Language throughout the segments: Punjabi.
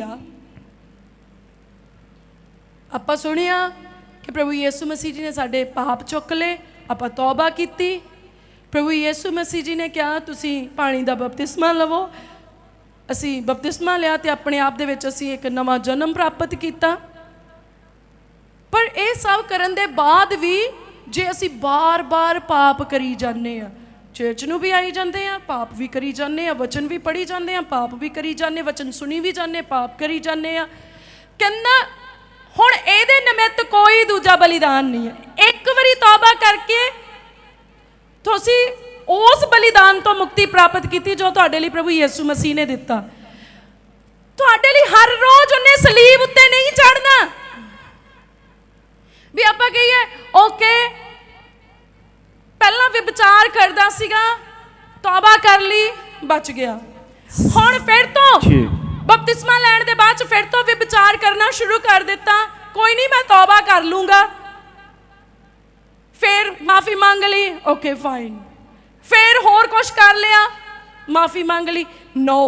ਆ ਆਪਾਂ ਸੁਣਿਆ ਕਿ ਪ੍ਰਭੂ ਯੀਸੂ ਮਸੀਹ ਜੀ ਨੇ ਸਾਡੇ ਪਾਪ ਚੁੱਕ ਲਏ, ਆਪਾਂ ਤੌਬਾ ਕੀਤੀ। ਪ੍ਰਭੂ ਯੀਸੂ ਮਸੀਹ ਜੀ ਨੇ ਕਿਹਾ, ਤੁਸੀਂ ਪਾਣੀ ਦਾ ਬਪਤਿਸਮਾ ਲਵੋ। ਅਸੀਂ ਬਪਤਿਸਮਾ ਲਿਆ ਤੇ ਆਪਣੇ ਆਪ ਦੇ ਵਿੱਚ ਅਸੀਂ ਇੱਕ ਨਵਾਂ ਜਨਮ ਪ੍ਰਾਪਤ ਕੀਤਾ। ਪਰ ਇਹ ਸਭ ਕਰਨ ਦੇ ਬਾਅਦ ਵੀ ਜੇ ਅਸੀਂ ਬਾਰ-ਬਾਰ ਪਾਪ ਕਰੀ ਜਾਂਦੇ ਆ ਚਰਚ ਨੂੰ ਵੀ ਆਈ ਜਾਂਦੇ ਆ, ਪਾਪ ਵੀ ਕਰੀ ਜਾਂਦੇ ਆ, ਵਚਨ ਵੀ ਪੜੀ ਜਾਂਦੇ ਆ, ਪਾਪ ਵੀ ਕਰੀ ਜਾਂਦੇ, ਵਚਨ ਸੁਣੀ ਵੀ ਜਾਂਦੇ, ਪਾਪ ਕਰੀ ਜਾਂਦੇ ਆ। ਕਹਿੰਦਾ, ਹੁਣ ਇਹਦੇ ਨਿਮਿਤ ਕੋਈ ਦੂਜਾ ਬਲੀਦਾਨ ਨਹੀਂ ਹੈ। ਇੱਕ ਵਾਰੀ ਤੌਬਾ ਕਰਕੇ ਤੁਸੀਂ ਉਸ ਬਲੀਦਾਨ ਤੋਂ ਮੁਕਤੀ ਪ੍ਰਾਪਤ ਕੀਤੀ ਜੋ ਤੁਹਾਡੇ ਲਈ ਪ੍ਰਭੂ ਯਿਸੂ ਮਸੀਹ ਨੇ ਦਿੱਤਾ ਤੁਹਾਡੇ ਲਈ ਹਰ ਰੋਜ਼ ਉਹਨੇ ਸਲੀਬ ਉੱਤੇ ਨਹੀਂ ਚੜਨਾ ਵੀ ਆਪਾਂ ਕਹੀਏ ਓਕੇ ਪਹਿਲਾਂ ਵੀ ਕਰਦਾ ਸੀਗਾ ਤੌਬਾ ਕਰ ਲਈ ਬਚ ਗਿਆ। ਹੁਣ ਫਿਰ ਤੋਂ। ਬਪਤਿਸਮਾ ਲੈਣ ਦੇ ਬਾਅਦ ਚ ਫਿਰ ਤੋਂ ਵੀ ਵਿਚਾਰ ਕਰਨਾ ਸ਼ੁਰੂ ਕਰ ਦਿੱਤਾ। ਕੋਈ ਨਹੀਂ ਮੈਂ ਤੌਬਾ ਕਰ ਲੂੰਗਾ। ਫਿਰ ਮਾਫੀ ਮੰਗ ਲਈ ਓਕੇ ਫਾਈਨ ਫਿਰ ਹੋਰ ਕੁਝ ਕਰ ਲਿਆ ਮਾਫੀ ਮੰਗ ਲਈ। ਨੋ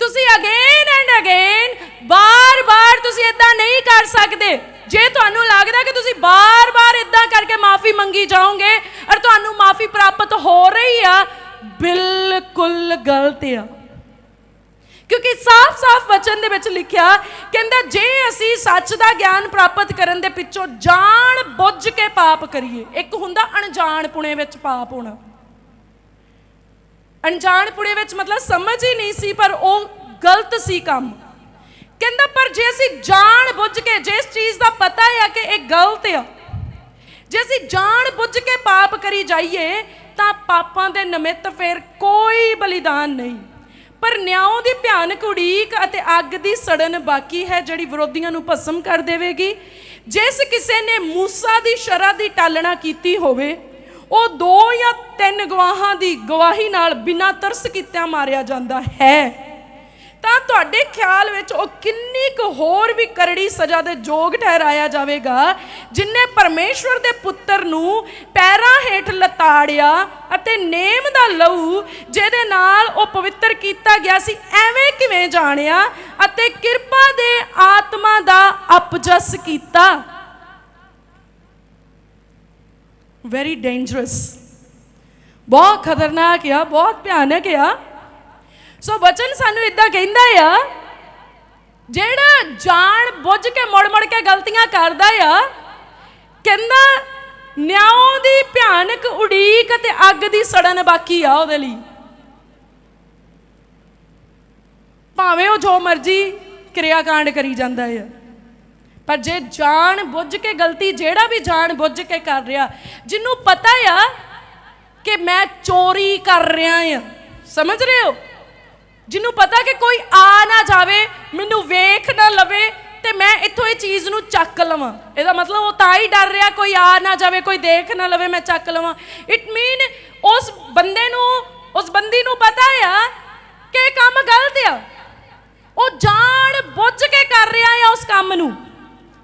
ਤੁਸੀਂ ਅਗੇਨ ਐਂਡ ਅਗੇਨ ਬਾਰ-ਬਾਰ ਤੁਸੀਂ ਇਦਾਂ ਨਹੀਂ ਕਰ ਸਕਦੇ। ਜੇ ਤੁਹਾਨੂੰ ਲੱਗਦਾ ਕਿ ਤੁਸੀਂ ਬਾਰ-ਬਾਰ ਇਦਾਂ ਕਰਕੇ ਮਾਫੀ ਮੰਗੀ ਜਾਓਗੇ ਔਰ ਤੁਹਾਨੂੰ ਮਾਫੀ ਪ੍ਰਾਪਤ ਹੋ ਰਹੀ ਆ, ਬਿਲਕੁਲ ਗਲਤ ਆ। ਕਿਉਂਕਿ ਸਾਫ਼-ਸਾਫ਼ ਵਚਨ ਦੇ ਵਿੱਚ ਲਿਖਿਆ, ਕਹਿੰਦਾ, ਜੇ ਅਸੀਂ ਸੱਚ ਦਾ ਗਿਆਨ ਪ੍ਰਾਪਤ ਕਰਨ ਦੇ ਪਿੱਛੋਂ ਜਾਣ ਬੁੱਝ ਕੇ ਪਾਪ ਕਰੀਏ, ਇੱਕ ਹੁੰਦਾ ਅਣਜਾਣ ਪੁਣੇ ਵਿੱਚ ਪਾਪ ਹੋਣਾ। ਅਣਜਾਣ ਪੁਣੇ ਵਿੱਚ ਮਤਲਬ ਸਮਝ ਹੀ ਨਹੀਂ ਸੀ, ਪਰ ਉਹ ਗਲਤ ਸੀ ਕੰਮ। ਕਹਿੰਦਾ, ਪਰ ਜੇ ਅਸੀਂ ਜਾਣ ਬੁੱਝ ਕੇ ਜਿਸ ਚੀਜ਼ ਦਾ ਪਤਾ ਹੈ ਕਿ ਇਹ ਗਲਤ ਆ, ਜੇ ਅਸੀਂ ਜਾਣ ਬੁੱਝ ਕੇ ਪਾਪ ਕਰੀ ਜਾਈਏ, ਤਾਂ ਪਾਪਾਂ ਦੇ ਨਿਮਿਤ ਫਿਰ ਕੋਈ ਬਲੀਦਾਨ ਨਹੀਂ। ਪਰ ਨਿਆਂ ਦੀ ਭਿਆਨਕ ਉਡੀਕ ਅਤੇ ਅੱਗ ਦੀ ਸੜਨ ਬਾਕੀ ਹੈ ਜਿਹੜੀ ਵਿਰੋਧੀਆਂ ਨੂੰ ਭਸਮ ਕਰ ਦੇਵੇਗੀ। ਜਿਸ ਕਿਸੇ ਨੇ ਮੂਸਾ ਦੀ ਸ਼ਰ੍ਹਾ ਦੀ ਟਾਲਣਾ ਕੀਤੀ ਹੋਵੇ, ਉਹ ਦੋ ਜਾਂ ਤਿੰਨ ਗਵਾਹਾਂ ਦੀ ਗਵਾਹੀ ਨਾਲ ਬਿਨਾਂ ਤਰਸ ਕੀਤਿਆਂ ਮਾਰਿਆ ਜਾਂਦਾ ਹੈ। ਤਾਂ ਤੁਹਾਡੇ ਖਿਆਲ ਵਿੱਚ ਉਹ ਕਿੰਨੀ ਕੁ ਹੋਰ ਵੀ ਕਰੜੀ ਸਜ਼ਾ ਦੇ ਯੋਗ ਠਹਿਰਾਇਆ ਜਾਵੇਗਾ ਜਿਨਨੇ ਪਰਮੇਸ਼ਵਰ ਦੇ ਪੁੱਤਰ ਨੂੰ ਪੈਰਾਂ ਹੇਠ ਲਤਾੜਿਆ ਅਤੇ ਨੇਮ ਦਾ ਲਹੂ, ਜਿਹਦੇ ਨਾਲ ਉਹ ਪਵਿੱਤਰ ਕੀਤਾ ਗਿਆ ਸੀ, ਐਵੇਂ ਕਿਵੇਂ ਜਾਣਿਆ ਅਤੇ ਕਿਰਪਾ ਦੇ ਆਤਮਾ ਦਾ ਅਪਜਸ ਕੀਤਾ? ਵੈਰੀ ਡੇਂਜਰਸ ਬਹੁਤ ਖਤਰਨਾਕ ਆ, ਬਹੁਤ ਭਿਆਨਕ ਆ। ਸੋ ਬਚਨ ਸਾਨੂੰ ਇਦਾਂ ਕਹਿੰਦਾ ਆ ਜਿਹੜਾ ਜਾਣ ਬੁੱਝ ਕੇ ਮੁੜ ਮੁੜ ਕੇ ਗਲਤੀਆਂ ਕਰਦਾ ਆ ਕਹਿੰਦਾ ਨਿਆਂ ਦੀ ਭਿਆਨਕ ਉਡੀਕ ਤੇ ਅੱਗ ਦੀ ਸੜਨ ਬਾਕੀ ਆ ਉਹਦੇ ਲਈ ਭਾਵੇਂ ਉਹ ਜੋ ਮਰਜ਼ੀ ਕਿਰਿਆ ਕਾਂਡ ਕਰੀ ਜਾਂਦਾ ਆ ਪਰ ਜੇ ਜਾਣ ਬੁੱਝ ਕੇ ਗਲਤੀ ਜਿਹੜਾ ਵੀ ਜਾਣ ਬੁੱਝ ਕੇ ਕਰ ਰਿਹਾ ਜਿਹਨੂੰ ਪਤਾ ਆ ਕਿ ਮੈਂ ਚੋਰੀ ਕਰ ਰਿਹਾ ਆ ਸਮਝ ਰਹੇ ਹੋ ਜਿਹਨੂੰ ਪਤਾ ਕਿ ਕੋਈ ਆ ਨਾ ਜਾਵੇ, ਮੈਨੂੰ ਵੇਖ ਨਾ ਲਵੇ, ਤੇ ਮੈਂ ਇੱਥੋਂ ਇਹ ਚੀਜ਼ ਨੂੰ ਚੱਕ ਲਵਾਂ। ਇਹਦਾ ਮਤਲਬ ਉਹ ਤਾਂ ਹੀ ਡਰ ਰਿਹਾ, ਕੋਈ ਆ ਨਾ ਜਾਵੇ, ਕੋਈ ਦੇਖ ਨਾ ਲਵੇ, ਮੈਂ ਚੱਕ ਲਵਾਂ। ਇਟ ਮੀਨ ਉਸ ਬੰਦੇ ਨੂੰ, ਉਸ ਬੰਦੀ ਨੂੰ ਪਤਾ ਆ ਕਿ ਇਹ ਕੰਮ ਗਲਤ ਆ। ਉਹ ਜਾਣ ਬੁੱਝ ਕੇ ਕਰ ਰਿਹਾ ਆ ਉਸ ਕੰਮ ਨੂੰ।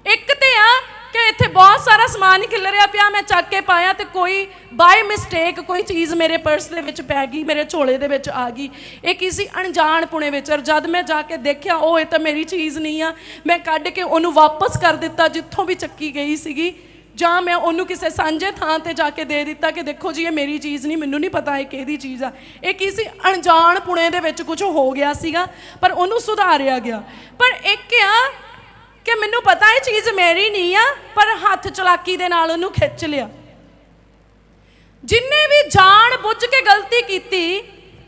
ਇੱਕ ਤੇ ਆ ਕਿ ਇੱਥੇ ਬਹੁਤ ਸਾਰਾ ਸਮਾਨ ਹੀ ਖਿਲ ਰਿਹਾ ਪਿਆ, ਮੈਂ ਚੱਕ ਕੇ ਪਾਇਆ ਤੇ ਕੋਈ ਬਾਈ ਮਿਸਟੇਕ ਕੋਈ ਚੀਜ਼ ਮੇਰੇ ਪਰਸ ਦੇ ਵਿੱਚ ਪੈ ਗਈ, ਮੇਰੇ ਝੋਲੇ ਦੇ ਵਿੱਚ ਆ ਗਈ। ਇਹ ਕਿਸੇ ਅਣਜਾਣ ਪੁਣੇ ਵਿੱਚ। ਔਰ ਜਦ ਮੈਂ ਜਾ ਕੇ ਦੇਖਿਆ, ਉਹ ਇਹ ਤਾਂ ਮੇਰੀ ਚੀਜ਼ ਨਹੀਂ ਆ। ਮੈਂ ਕੱਢ ਕੇ ਉਹਨੂੰ ਵਾਪਸ ਕਰ ਦਿੱਤਾ, ਜਿੱਥੋਂ ਵੀ ਚੱਕੀ ਗਈ ਸੀਗੀ। ਜਾਂ ਮੈਂ ਉਹਨੂੰ ਕਿਸੇ ਸਾਂਝੇ ਥਾਂ ਤੇ ਜਾ ਕੇ ਦੇ ਦਿੱਤਾ ਕਿ ਦੇਖੋ ਜੀ, ਇਹ ਮੇਰੀ ਚੀਜ਼ ਨਹੀਂ, ਮੈਨੂੰ ਨਹੀਂ ਪਤਾ ਇਹ ਕਿਹਦੀ ਚੀਜ਼ ਆ। ਇਹ ਕਿਸੇ ਅਣਜਾਣ ਪੁਣੇ ਦੇ ਵਿੱਚ ਕੁਝ ਹੋ ਗਿਆ ਸੀਗਾ, ਪਰ ਉਹਨੂੰ ਸੁਧਾਰਿਆ ਗਿਆ। ਪਰ ਇੱਕ ਆ ਕਿ ਮੈਨੂੰ ਪਤਾ ਇਹ ਚੀਜ਼ ਮੇਰੀ ਨਹੀਂ ਆ, ਪਰ ਹੱਥ ਚਲਾਕੀ ਦੇ ਨਾਲ ਉਹਨੂੰ ਖਿੱਚ ਲਿਆ। ਜਿੰਨੇ ਵੀ ਜਾਣ ਬੁੱਝ ਕੇ ਗਲਤੀ ਕੀਤੀ,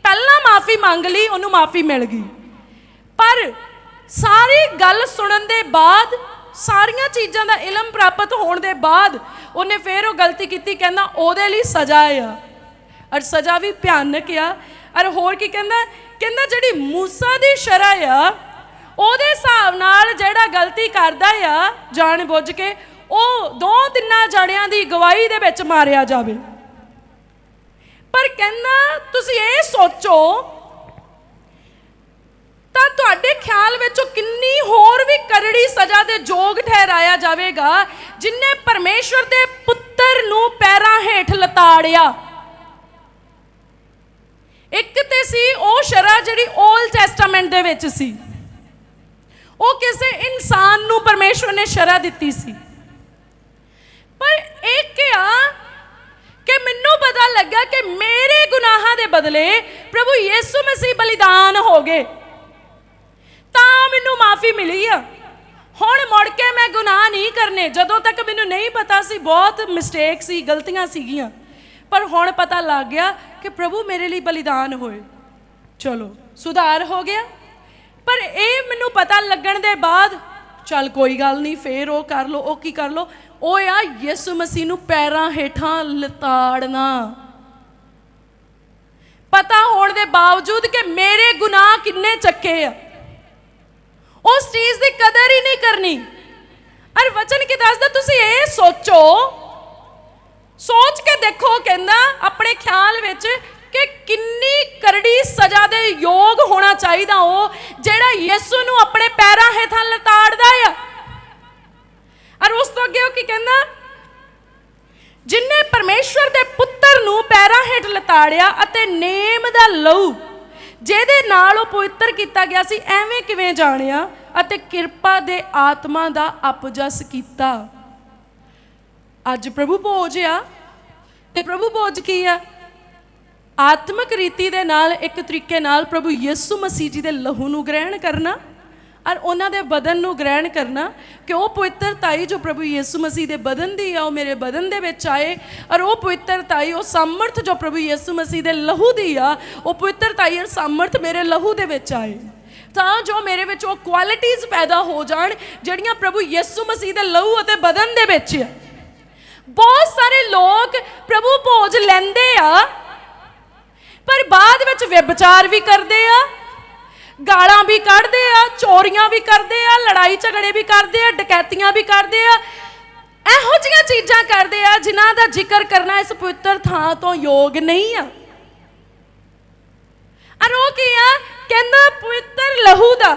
ਪਹਿਲਾਂ ਮਾਫੀ ਮੰਗ ਲਈ, ਉਹਨੂੰ ਮਾਫੀ ਮਿਲ ਗਈ। ਪਰ ਸਾਰੀ ਗੱਲ ਸੁਣਨ ਦੇ ਬਾਅਦ, ਸਾਰੀਆਂ ਚੀਜ਼ਾਂ ਦਾ ਇਲਮ ਪ੍ਰਾਪਤ ਹੋਣ ਦੇ ਬਾਅਦ, ਉਹਨੇ ਫੇਰ ਉਹ ਗਲਤੀ ਕੀਤੀ, ਕਹਿੰਦਾ ਉਹਦੇ ਲਈ ਸਜ਼ਾ ਆ। ਔਰ ਸਜ਼ਾ ਵੀ ਭਿਆਨਕ ਆ। ਔਰ ਹੋਰ ਕੀ ਕਹਿੰਦਾ? ਕਹਿੰਦਾ ਜਿਹੜੀ ਮੂਸਾ ਦੀ ਸ਼ਰ੍ਹਾ ਆ ਉਹਦੇ ਹਿਸਾਬ ਨਾਲ ਜਿਹੜਾ ਗਲਤੀ ਕਰਦਾ ਆ ਜਾਣ ਬੁੱਝ ਕੇ, ਉਹ ਦੋ ਤਿੰਨਾਂ ਜਣਿਆਂ ਦੀ ਗਵਾਹੀ ਦੇ ਵਿੱਚ ਮਾਰਿਆ ਜਾਵੇ। ਪਰ ਕਹਿੰਦਾ, ਤੁਸੀਂ ਇਹ ਸੋਚੋ, ਤਾਂ ਤੁਹਾਡੇ ਖਿਆਲ ਵਿੱਚ ਕਿੰਨੀ ਹੋਰ ਵੀ ਕਰੜੀ ਸਜ਼ਾ ਦੇ ਯੋਗ ਠਹਿਰਾਇਆ ਜਾਵੇਗਾ ਜਿਨਨੇ ਪਰਮੇਸ਼ਵਰ ਦੇ ਪੁੱਤਰ ਨੂੰ ਪੈਰਾਂ ਹੇਠ ਲਤਾੜਿਆ। ਇੱਕ ਤੇ ਸੀ, ਉਹ ਸ਼ਰਾ ਜਿਹੜੀ ਓਲਡ ਟੈਸਟਾਮੈਂਟ ਦੇ ਵਿੱਚ ਸੀ। ਉਹ ਕਿਸੇ ਇਨਸਾਨ ਨੂੰ ਪਰਮੇਸ਼ਵਰ ਨੇ ਸ਼ਰਾ ਦਿੱਤੀ ਸੀ। ਪਰ ਇੱਕ ਆ ਕਿ ਮੈਨੂੰ ਪਤਾ ਲੱਗਾ ਕਿ ਮੇਰੇ ਗੁਨਾਹਾਂ ਦੇ ਬਦਲੇ ਪ੍ਰਭੂ ਯੀਸੂ ਮਸੀਹ ਬਲੀਦਾਨ ਹੋ ਗਏ। ਤਾਂ ਮੈਨੂੰ ਮਾਫੀ ਮਿਲੀ ਆ। ਹੁਣ ਮੁੜ ਕੇ ਮੈਂ ਗੁਨਾਹ ਨਹੀਂ ਕਰਨੇ। ਜਦੋਂ ਤੱਕ ਮੈਨੂੰ ਨਹੀਂ ਪਤਾ ਸੀ, ਬਹੁਤ ਮਿਸਟੇਕ ਸੀ, ਗਲਤੀਆਂ ਸੀਗੀਆਂ। ਪਰ ਹੁਣ ਪਤਾ ਲੱਗ ਗਿਆ ਕਿ ਪ੍ਰਭੂ ਮੇਰੇ ਲਈ ਬਲੀਦਾਨ ਹੋਏ। ਚਲੋ, ਸੁਧਾਰ ਹੋ ਗਿਆ। ਪਰ ਇਹ ਮੈਨੂੰ ਪਤਾ ਲੱਗਣ ਦੇ ਬਾਅਦ, ਚੱਲ ਕੋਈ ਗੱਲ ਨਹੀਂ, ਫੇਰ ਉਹ ਕਰ ਲੋ ਉਹ ਕੀ ਕਰ ਲੋ ਉਹ ਆ ਯਿਸੂ ਮਸੀਹ ਨੂੰ ਪੈਰਾਂ ਹੇਠਾਂ ਲਤਾੜਨਾ। ਪਤਾ ਹੋਣ ਦੇ ਬਾਵਜੂਦ ਕਿ ਮੇਰੇ ਗੁਨਾਹ ਕਿੰਨੇ ਚੱਕੇ ਆ। ਉਸ ਚੀਜ਼ ਦੀ ਕਦਰ ਹੀ ਨਹੀਂ ਕਰਨੀ। ਅਰ ਵਚਨ ਕੀ ਦੱਸਦਾ, ਤੁਸੀਂ ਇਹ ਸੋਚੋ, ਸੋਚ ਕੇ ਦੇਖੋ, ਕਹਿੰਦਾ, ਆਪਣੇ ਖਿਆਲ ਵਿੱਚ ਕਿੰਨੀ ਕਰੜੀ ਸਜ਼ਾ ਦੇ ਯੋਗ ਹੋਣਾ ਚਾਹੀਦਾ ਉਹ, ਜਿਹੜਾ ਯਿਸੂ ਨੂੰ ਆਪਣੇ ਪੈਰਾਂ ਹੇਠਾਂ ਲਤਾੜਦਾ ਆ। ਅਰ ਉਸ ਤੋਂ ਅੱਗੇ ਉਹ ਕੀ ਕਹਿੰਦਾ? ਜਿਨਨੇ ਪਰਮੇਸ਼ਵਰ ਦੇ ਪੁੱਤਰ ਨੂੰ ਪੈਰਾਂ ਹੇਠ ਲਤਾੜਿਆ ਅਤੇ ਨੇਮ ਦਾ ਲਹੂ, ਜਿਹਦੇ ਨਾਲ ਉਹ ਪਵਿੱਤਰ ਕੀਤਾ ਗਿਆ ਸੀ, ਐਵੇਂ ਕਿਵੇਂ ਜਾਣਿਆ? ਅਤੇ ਕਿਰਪਾ ਦੇ ਆਤਮਾ ਦਾ ਅਪਜਸ ਕੀਤਾ। ਅੱਜ ਪ੍ਰਭੂ ਭੋਜ ਆ। ਤੇ ਪ੍ਰਭੂ ਭੋਜ ਕੀ ਆ? ਆਤਮਿਕ ਰੀਤੀ ਦੇ ਨਾਲ, ਇੱਕ ਤਰੀਕੇ ਨਾਲ ਪ੍ਰਭੂ ਯਿਸੂ ਮਸੀਹ ਜੀ ਦੇ ਲਹੂ ਨੂੰ ਗ੍ਰਹਿਣ ਕਰਨਾ ਔਰ ਉਹਨਾਂ ਦੇ ਬਦਨ ਨੂੰ ਗ੍ਰਹਿਣ ਕਰਨਾ ਕਿ ਉਹ ਪਵਿੱਤਰਤਾਈ ਜੋ ਪ੍ਰਭੂ ਯਿਸੂ ਮਸੀਹ ਦੇ ਬਦਨ ਦੀ ਆ, ਉਹ ਮੇਰੇ ਬਦਨ ਦੇ ਵਿੱਚ ਆਏ ਔਰ ਉਹ ਪਵਿੱਤਰਤਾਈ ਉਹ ਸਮਰਥ ਜੋ ਪ੍ਰਭੂ ਯਿਸੂ ਮਸੀਹ ਦੇ ਲਹੂ ਦੀ ਆ, ਉਹ ਪਵਿੱਤਰਤਾਈ ਔਰ ਸਮਰਥ ਮੇਰੇ ਲਹੂ ਦੇ ਵਿੱਚ ਆਏ। ਤਾਂ ਜੋ ਮੇਰੇ ਵਿੱਚ ਉਹ ਕੁਆਲਿਟੀਆਂ ਪੈਦਾ ਹੋ ਜਾਣ ਜਿਹੜੀਆਂ ਪ੍ਰਭੂ ਯਿਸੂ ਮਸੀਹ ਦੇ ਲਹੂ ਅਤੇ ਬਦਨ ਦੇ ਵਿੱਚ ਆ। ਬਹੁਤ ਸਾਰੇ ਲੋਕ ਪ੍ਰਭੂ ਭੋਜ ਲੈਂਦੇ ਆ ਪਰ ਬਾਅਦ ਵਿੱਚ ਵਿਭਚਾਰ ਵੀ ਕਰਦੇ ਆ, ਗਾਲਾਂ ਵੀ ਕੱਢਦੇ ਆ, ਚੋਰੀਆਂ ਵੀ ਕਰਦੇ ਆ, ਲੜਾਈ ਝਗੜੇ ਵੀ ਕਰਦੇ ਆ, ਡਕੈਤੀਆਂ ਵੀ ਕਰਦੇ ਆ। ਇਹੋ ਜਿਹੀਆਂ ਚੀਜ਼ਾਂ ਕਰਦੇ ਆ ਜਿਨ੍ਹਾਂ ਦਾ ਜ਼ਿਕਰ ਕਰਨਾ ਇਸ ਪਵਿੱਤਰ ਥਾਂ ਤੋਂ ਯੋਗ ਨਹੀਂ ਆ। ਅਰ ਉਹ ਕੀ ਆ? ਕਹਿੰਦਾ ਪਵਿੱਤਰ ਲਹੂ ਦਾ,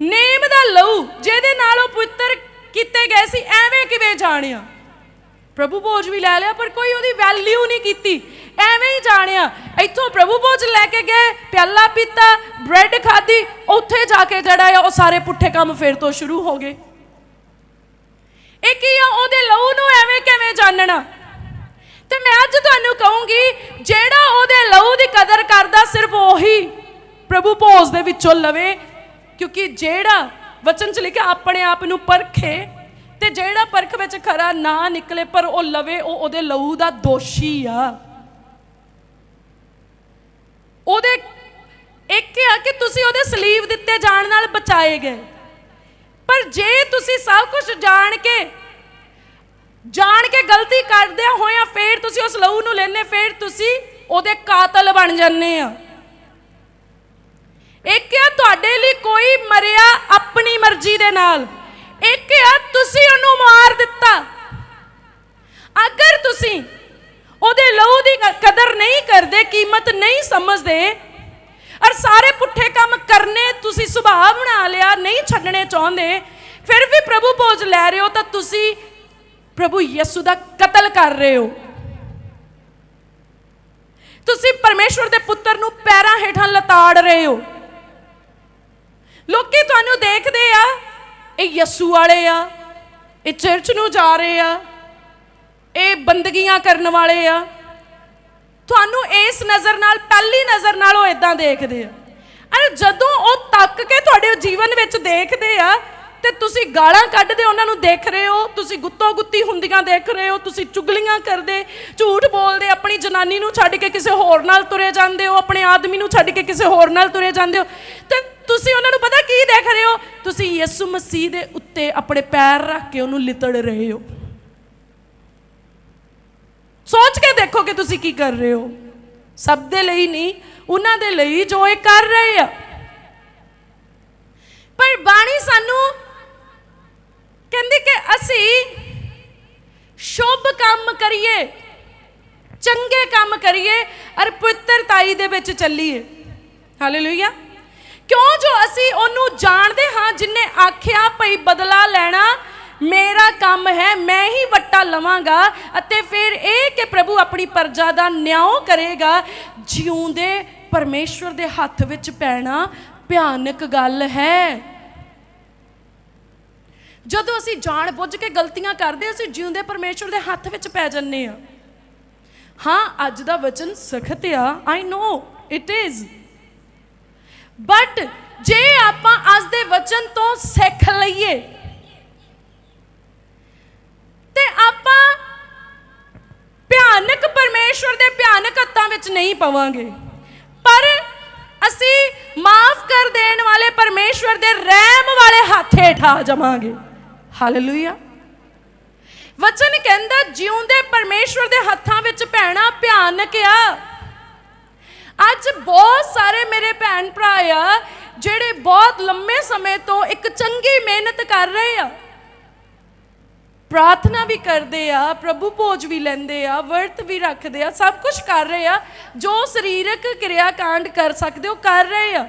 ਨੇਮ ਦਾ ਲਹੂ, ਜਿਹਦੇ ਨਾਲ ਉਹ ਪਵਿੱਤਰ ਕੀਤੇ ਗਏ ਸੀ, ਐਵੇਂ ਕਿਵੇਂ ਜਾਣਿਆ? ਪ੍ਰਭੂ ਭੋਜ ਵੀ ਲੈ ਲਿਆ, ਪਰ ਕੋਈ ਉਹਦੀ ਵੈਲਿਊ ਨਹੀਂ ਕੀਤੀ। ਐਵੇਂ ਹੀ ਜਾਣਿਆ। ਇੱਥੋਂ ਪ੍ਰਭੂ ਭੋਜ ਲੈ ਕੇ ਗਏ, ਪਿਆਲਾ ਪੀਤਾ ਬ੍ਰੈਡ ਖਾਧੀ, ਉੱਥੇ ਜਾ ਕੇ ਜਿਹੜਾ ਆ, ਉਹ ਸਾਰੇ ਪੁੱਠੇ ਕੰਮ ਫੇਰ ਤੋਂ ਸ਼ੁਰੂ ਹੋ ਗਏ। ਇਹ ਕੀ ਆ? ਉਹਦੇ ਲਹੂ ਨੂੰ ਐਵੇਂ ਕਿਵੇਂ ਜਾਣਨਾ? ਤੇ ਮੈਂ ਅੱਜ ਤੁਹਾਨੂੰ ਕਹੂੰਗੀ, ਜਿਹੜਾ ਉਹਦੇ ਲਹੂ ਦੀ ਕਦਰ ਕਰਦਾ, ਸਿਰਫ ਉਹੀ ਪ੍ਰਭੂ ਭੋਜ ਦੇ ਵਿੱਚੋਂ ਲਵੇ। ਕਿਉਂਕਿ ਜਿਹੜਾ, ਵਚਨ ਚ ਲਿਖਿਆ, ਆਪਣੇ ਆਪ ਨੂੰ ਪਰਖੇ। ਤੇ ਜਿਹੜਾ ਪਰਖ ਵਿੱਚ ਖਰਾ ਨਾ ਨਿਕਲੇ, ਪਰ ਉਹ ਲਵੇ, ਉਹ ਉਹਦੇ ਲਹੂ ਦਾ ਦੋਸ਼ੀ ਆ। ਉਹਦੇ ਇੱਕ ਆ ਕਿ ਤੁਸੀਂ ਉਹਦੇ ਸਲੀਵ ਦਿੱਤੇ ਜਾਣ ਨਾਲ ਬਚਾਏ ਗਏ। ਪਰ ਜੇ ਤੁਸੀਂ ਸਭ ਕੁਝ ਜਾਣ ਕੇ ਜਾਣ ਕੇ ਗਲਤੀ ਕਰਦੇ ਹੋਇਆ ਫੇਰ ਤੁਸੀਂ ਉਸ ਲਹੂ ਨੂੰ ਲੈਨੇ ਫੇਰ ਤੁਸੀਂ ਉਹਦੇ ਕਾਤਲ ਬਣ ਜਾਂਦੇ ਆ। ਇੱਕ ਆ, ਤੁਹਾਡੇ ਲਈ ਕੋਈ ਮਰਿਆ ਆਪਣੀ ਮਰਜ਼ੀ ਦੇ ਨਾਲ। ਇੱਕ ਆ, ਤੁਸੀਂ ਉਹਨੂੰ ਮਾਰ ਦਿੱਤਾ। ਅਗਰ ਤੁਸੀਂ ਉਹਦੇ ਲਹੂ ਦੀ ਕਦਰ ਨਹੀਂ ਕਰਦੇ, ਕੀਮਤ ਨਹੀਂ ਸਮਝਦੇ, ਔਰ ਸਾਰੇ ਪੁੱਠੇ ਕੰਮ ਕਰਨੇ, ਤੁਸੀਂ ਸੁਭਾਅ ਬਣਾ ਲਿਆ, ਨਹੀਂ ਛੱਡਣੇ ਚਾਹੁੰਦੇ, ਫਿਰ ਵੀ ਪ੍ਰਭੂ ਭੋਜ ਲੈ ਰਹੇ ਹੋ, ਤਾਂ ਤੁਸੀਂ ਪ੍ਰਭੂ ਯਿਸੂ ਦਾ ਕਤਲ ਕਰ ਰਹੇ ਹੋ। ਤੁਸੀਂ ਪਰਮੇਸ਼ਵਰ ਦੇ ਪੁੱਤਰ ਨੂੰ ਪੈਰਾਂ ਹੇਠਾਂ ਲਤਾੜ ਰਹੇ ਹੋ। ਲੋਕੀ ਤੁਹਾਨੂੰ ਦੇਖਦੇ ਆ ਇਹ ਯਸੂ ਵਾਲੇ ਆ, ਇਹ ਚਰਚ ਨੂੰ ਜਾ ਰਹੇ ਆ, ਇਹ ਬੰਦਗੀਆਂ ਕਰਨ ਵਾਲੇ ਆ। ਤੁਹਾਨੂੰ ਇਸ ਨਜ਼ਰ ਨਾਲ, ਪਹਿਲੀ ਨਜ਼ਰ ਨਾਲ ਉਹ ਇਦਾਂ ਦੇਖਦੇ ਆ। ਅਰੇ ਜਦੋਂ ਉਹ ਤੱਕ ਕੇ ਤੁਹਾਡੇ ਜੀਵਨ ਵਿੱਚ ਦੇਖਦੇ ਆ, ਤੇ ਤੁਸੀਂ ਗਾਲਾਂ ਕੱਢਦੇ, ਉਹਨਾਂ ਨੂੰ ਦੇਖ ਰਹੇ ਹੋ, ਤੁਸੀਂ ਗੁੱਤੋ ਗੁੱਤੀ ਹੁੰਦੀਆਂ ਦੇਖ ਰਹੇ ਹੋ, ਤੁਸੀਂ ਚੁਗਲੀਆਂ ਕਰਦੇ, ਝੂਠ ਬੋਲਦੇ, ਆਪਣੀ ਜਨਾਨੀ ਨੂੰ ਛੱਡ ਕੇ ਕਿਸੇ ਹੋਰ ਨਾਲ ਤੁਰੇ ਜਾਂਦੇ ਹੋ, ਆਪਣੇ ਆਦਮੀ ਨੂੰ ਛੱਡ ਕੇ ਕਿਸੇ ਹੋਰ ਨਾਲ ਤੁਰੇ ਜਾਂਦੇ ਹੋ, ਤੇ ਤੁਸੀਂ ਉਹਨਾਂ ਨੂੰ ਪਤਾ ਕੀ ਦੇਖ ਰਹੇ ਹੋ? ਤੁਸੀਂ ਯਿਸੂ ਮਸੀਹ ਦੇ ਉੱਤੇ ਆਪਣੇ ਪੈਰ ਰੱਖ ਕੇ ਉਹਨੂੰ ਲਿਤੜ ਰਹੇ ਹੋ। ਸੋਚ ਕੇ ਦੇਖੋ ਕਿ ਤੁਸੀਂ ਕੀ ਕਰ ਰਹੇ ਹੋ। ਸਭ ਦੇ ਲਈ ਨਹੀਂ, ਉਹਨਾਂ ਦੇ ਲਈ ਜੋ ਇਹ ਕਰ ਰਹੇ ਆ। ਪਰ ਬਾਣੀ ਸਾਨੂੰ ਕਹਿੰਦੀ ਕਿ ਅਸੀਂ ਸ਼ੁਭ ਕੰਮ ਕਰੀਏ, ਚੰਗੇ ਕੰਮ ਕਰੀਏ ਅਰ ਪਵਿੱਤਰਤਾਈ ਦੇ ਵਿੱਚ ਚੱਲੀਏ। ਹਾਲੇਲੂਇਆ ਕਿਉਂ ਜੋ ਅਸੀਂ ਉਹਨੂੰ ਜਾਣਦੇ ਹਾਂ, ਜਿਨੇ ਆਖਿਆ ਭਈ ਬਦਲਾ ਲੈਣਾ ਮੇਰਾ ਕੰਮ ਹੈ, ਮੈਂ ਹੀ ਵੱਟਾ ਲਵਾਂਗਾ ਅਤੇ ਫਿਰ ਇਹ ਕਿ ਪ੍ਰਭੂ ਆਪਣੀ ਪਰਜਾ ਦਾ ਨਿਆਂ ਕਰੇਗਾ, ਜਿਉਂਦੇ ਪਰਮੇਸ਼ਵਰ ਦੇ ਹੱਥ ਵਿੱਚ ਪੈਣਾ ਭਿਆਨਕ ਗੱਲ ਹੈ। ਜਦੋਂ ਅਸੀਂ ਜਾਣ ਬੁੱਝ ਕੇ ਗਲਤੀਆਂ ਕਰਦੇ, ਅਸੀਂ ਜਿਉਂਦੇ ਪਰਮੇਸ਼ਵਰ ਦੇ ਹੱਥ ਵਿੱਚ ਪੈ ਜੰਨੇ ਆ ਹਾਂ, ਅੱਜ ਦਾ ਵਚਨ ਸਖਤ ਆ I know it is but ਜੇ ਆਪਾਂ ਅੱਜ ਦੇ ਵਚਨ ਤੋਂ ਸਿੱਖ ਲਈਏ, ਤੇ ਆਪਾਂ ਭਿਆਨਕ ਪਰਮੇਸ਼ਵਰ ਦੇ ਭਿਆਨਕ ਹੱਥਾਂ ਵਿੱਚ ਨਹੀਂ ਪਵਾਂਗੇ। ਪਰ ਅਸੀਂ ਮਾਫ ਕਰ ਦੇਣ ਵਾਲੇ ਪਰਮੇਸ਼ਵਰ ਦੇ ਰਹਿਮ ਵਾਲੇ ਹੱਥ ਹੇਠ ਆ ਜਾਵਾਂਗੇ ਹਾਲੇਲੂਇਆ ਵਚਨ ਕਹਿੰਦਾ, ਜਿਉਂਦੇ ਪਰਮੇਸ਼ਵਰ ਦੇ ਹੱਥਾਂ ਵਿੱਚ ਭੈਣਾ ਭਿਆਨਕ ਆ। ਅੱਜ ਬਹੁਤ ਸਾਰੇ ਮੇਰੇ ਭੈਣ ਭਰਾ ਆ, ਜਿਹੜੇ ਬਹੁਤ ਲੰਮੇ ਸਮੇਂ ਤੋਂ ਇੱਕ ਚੰਗੀ ਮਿਹਨਤ ਕਰ ਰਹੇ ਆ। ਪ੍ਰਾਰਥਨਾ ਵੀ ਕਰਦੇ ਆ, ਪ੍ਰਭੂ ਭੋਜ ਵੀ ਲੈਂਦੇ ਆ, ਵਰਤ ਵੀ ਰੱਖਦੇ ਆ, ਸਭ ਕੁਝ ਕਰ ਰਹੇ ਆ, ਜੋ ਸਰੀਰਕ ਕਿਰਿਆ ਕਾਂਡ ਕਰ ਸਕਦੇ ਉਹ ਕਰ ਰਹੇ ਆ।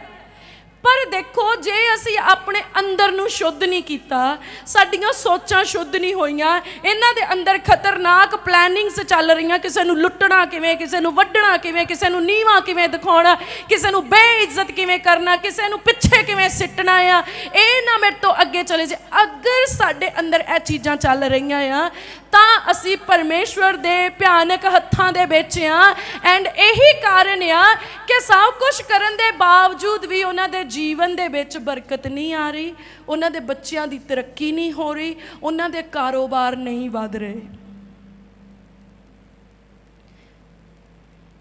ਪਰ ਦੇਖੋ, ਜੇ ਅਸੀਂ ਆਪਣੇ ਅੰਦਰ ਨੂੰ ਸ਼ੁੱਧ ਨਹੀਂ ਕੀਤਾ, ਸਾਡੀਆਂ ਸੋਚਾਂ ਸ਼ੁੱਧ ਨਹੀਂ ਹੋਈਆਂ, ਇਹਨਾਂ ਦੇ ਅੰਦਰ ਖਤਰਨਾਕ ਪਲੈਨਿੰਗਸ ਚੱਲ ਰਹੀਆਂ, ਕਿਸੇ ਨੂੰ ਲੁੱਟਣਾ ਕਿਵੇਂ, ਕਿਸੇ ਨੂੰ ਵੱਢਣਾ ਕਿਵੇਂ, ਕਿਸੇ ਨੂੰ ਨੀਵਾ ਕਿਵੇਂ ਦਿਖਾਉਣਾ, ਕਿਸੇ ਨੂੰ ਬੇਇੱਜ਼ਤ ਕਿਵੇਂ ਕਰਨਾ, ਕਿਸੇ ਨੂੰ ਪਿੱਛੇ ਕਿਵੇਂ ਸਿੱਟਣਾ ਆ, ਇਹ ਨਾ ਮੇਰੇ ਤੋਂ ਅੱਗੇ ਚਲੇ ਜੇ ਅਗਰ ਸਾਡੇ ਅੰਦਰ ਇਹ ਚੀਜ਼ਾਂ ਚੱਲ ਰਹੀਆਂ ਆ ਤਾਂ ਅਸੀਂ ਪਰਮੇਸ਼ਵਰ ਦੇ ਭਿਆਨਕ ਹੱਥਾਂ ਦੇ ਵਿੱਚ ਆ। ਐਂਡ ਇਹੀ ਕਾਰਨ ਆ ਕਿ ਸਭ ਕੁਝ ਕਰਨ ਦੇ ਬਾਵਜੂਦ ਵੀ ਉਹਨਾਂ ਦੇ ਜੀਵਨ ਦੇ ਵਿੱਚ ਬਰਕਤ ਨਹੀਂ ਆ ਰਹੀ, ਉਹਨਾਂ ਦੇ ਬੱਚਿਆਂ ਦੀ ਤਰੱਕੀ ਨਹੀਂ ਹੋ ਰਹੀ, ਉਹਨਾਂ ਦੇ ਕਾਰੋਬਾਰ ਨਹੀਂ ਵਧ ਰਹੇ।